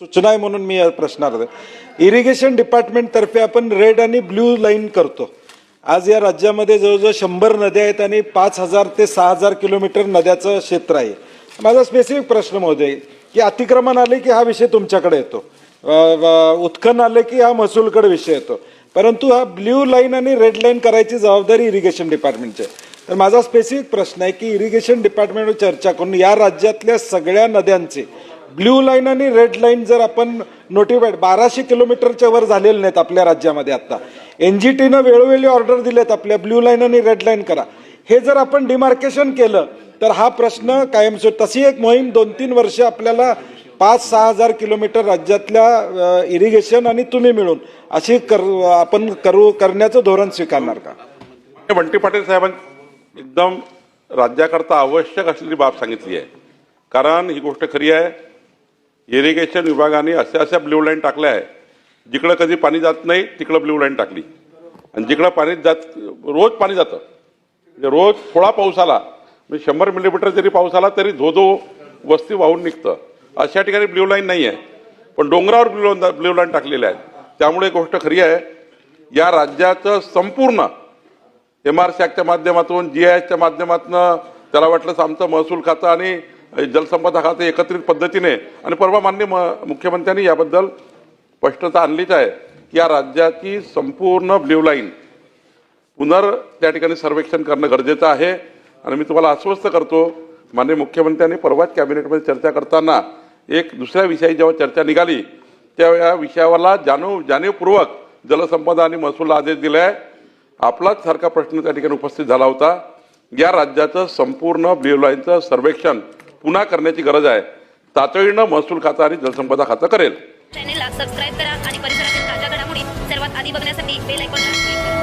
सूचना आहे म्हणून मी या प्रश्नार्थ इरिगेशन डिपार्टमेंट तर्फे आपण रेड आणि ब्ल्यू लाईन करतो. आज या राज्यामध्ये जवळजवळ शंभर नद्या आहेत आणि पाच हजार ते सहा हजार किलोमीटर नद्याचं क्षेत्र आहे. माझा स्पेसिफिक प्रश्न महोदय की अतिक्रमण आले की हा विषय तुमच्याकडे येतो. उत्खन आले की हा महसूलकडे विषय येतो. परंतु हा ब्ल्यू लाईन आणि रेड लाईन करायची जबाबदारी इरिगेशन डिपार्टमेंटची आहे. तर माझा स्पेसिफिक प्रश्न आहे की इरिगेशन डिपार्टमेंटवर चर्चा करून या राज्यातल्या सगळ्या नद्यांचे ब्ल्यू लाईन आणि रेड लाईन जर आपण नोटिफाईड बाराशे किलोमीटरच्या वर झालेले नाहीत आपल्या राज्यामध्ये आत्ता एन जी टीनं वेळोवेळी ऑर्डर दिलेत आपल्या ब्ल्यू लाईन आणि रेड लाईन करा. हे जर आपण डिमार्केशन केलं तर हा प्रश्न कायमस्व तशी एक मोहीम दोन तीन वर्ष आपल्याला पाच सहा हजार किलोमीटर राज्यातल्या इरिगेशन आणि तुम्ही मिळून अशी कर आपण करू करण्याचं धोरण स्वीकारणार का? हे बंटी पाटील साहेबांनी एकदम राज्याकरता आवश्यक असलेली बाब सांगितली आहे. कारण ही गोष्ट खरी आहे इरिगेशन विभागाने अशा अशा ब्ल्यू लाईन टाकल्या आहे. जिकडं कधी पाणी जात नाही तिकडं ब्ल्यू लाईन टाकली. आणि जिकडं पाणी जात रोज पाणी जातं. म्हणजे रोज थोडा पाऊस आला म्हणजे शंभर मिलीमीटर जरी पाऊस आला तरी धो धो वस्ती वाहून निघतं. अशा ठिकाणी ब्ल्यू लाईन नाही आहे. पण डोंगरावर ब्ल्यू ब्ल्यू लाईन टाकलेल्या आहेत. त्यामुळे गोष्ट खरी आहे या राज्याचं संपूर्ण एम आर च्या माध्यमातून जी आय एसच्या माध्यमातून त्याला वाटलं आमचं महसूल खातं आणि जलसंपदा खाते एकत्रित पद्धतीने आणि परवा मान्य म- मुख्यमंत्र्यांनी याबद्दल स्पष्टता आणलीच आहे की या राज्याची संपूर्ण ब्ल्यू लाईन पुनर् त्या ठिकाणी सर्वेक्षण करणं गरजेचं आहे. आणि मी तुम्हाला आश्वस्त करतो माननीय मुख्यमंत्र्यांनी परवाच कॅबिनेटमध्ये चर्चा करताना एक दुसऱ्या विषयी जेव्हा चर्चा निघाली त्या या विषयावरला जाणीव जाणीवपूर्वक जलसंपदा आणि महसूलला आदेश दिला आहे आपलाच सारखा प्रश्न त्या ठिकाणी उपस्थित झाला होता. या राज्याचं संपूर्ण ब्ल्यू लाईनचं सर्वेक्षण पुन्हा करण्याची गरज आहे. तातडीनं महसूल खातं आणि जलसंपदा खातं करेल. चॅनेलला सबस्क्राईब करा आणि परिसरातील ताज्या घडामोडी सर्वात आधी बघण्यासाठी बेल आयकॉनला क्लिक करा.